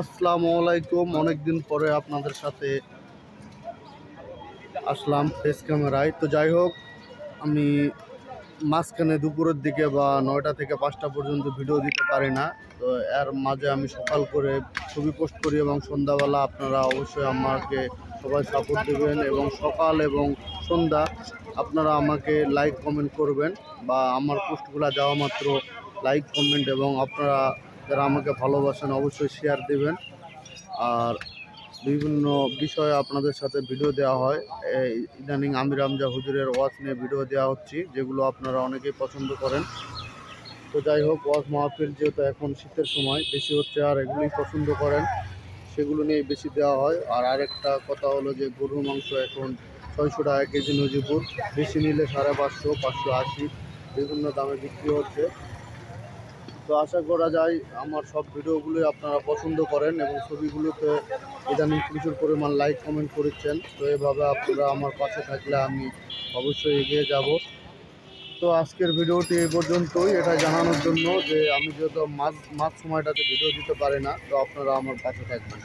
আসসালামু আলাইকুম। অনেকদিন পরে আপনাদের সাথে আসলাম ফেস ক্যামেরায় তো যাই হোক, আমি মাঝখানে দুপুরের দিকে বা নয়টা থেকে পাঁচটা পর্যন্ত ভিডিও দিতে পারি না। তো এর মাঝে আমি সকাল করে ছবি পোস্ট করি এবং সন্ধ্যাবেলা আপনারা অবশ্যই আমাকে সবাই সাপোর্ট দেবেন এবং সকাল এবং সন্ধ্যা আপনারা আমাকে লাইক কমেন্ট করবেন বা আমার পোস্টগুলো যাওয়া মাত্র লাইক কমেন্ট এবং আপনারা যারা আমাকে ভালোবাসেন অবশ্যই শেয়ার দেবেন। আর বিভিন্ন বিষয়ে আপনাদের সাথে ভিডিও দেওয়া হয়। ইদানিং আমির আমজা হুজুরের ওয়াজ নিয়ে ভিডিও দেওয়া হচ্ছে, যেগুলো আপনারা অনেকেই পছন্দ করেন। তো যাই হোক, ওয়াজ মাহফিল যেহেতু এখন শীতের সময়, বেশি হচ্ছে আর এগুলোই পছন্দ করেন। সেগুলো নিয়ে বেশি দেওয়া হয়। আর আরেকটা কথা হলো যে গরুর মাংস এখন ছয়শো টাকা কেজি নজিপুর বেশি নিলে সাড়ে পাঁচশো পাঁচশো আশি, বিভিন্ন দামে বিক্রি হচ্ছে। তো আশা করা যায় আমার সব ভিডিওগুলোই আপনারা পছন্দ করেন এবং ছবিগুলোতে ইদানিং প্রচুর পরিমাণ লাইক কমেন্ট করেছেন। তো এভাবে আপনারা আমার পাশে থাকলে আমি অবশ্যই এগিয়ে যাব। তো আজকের ভিডিওটি এ পর্যন্তই। এটা জানানোর জন্য যে আমি যেহেতু মাঝ মাঝ সময়টাতে ভিডিও দিতে পারি না, তো আপনারা আমার পাশে থাকবেন।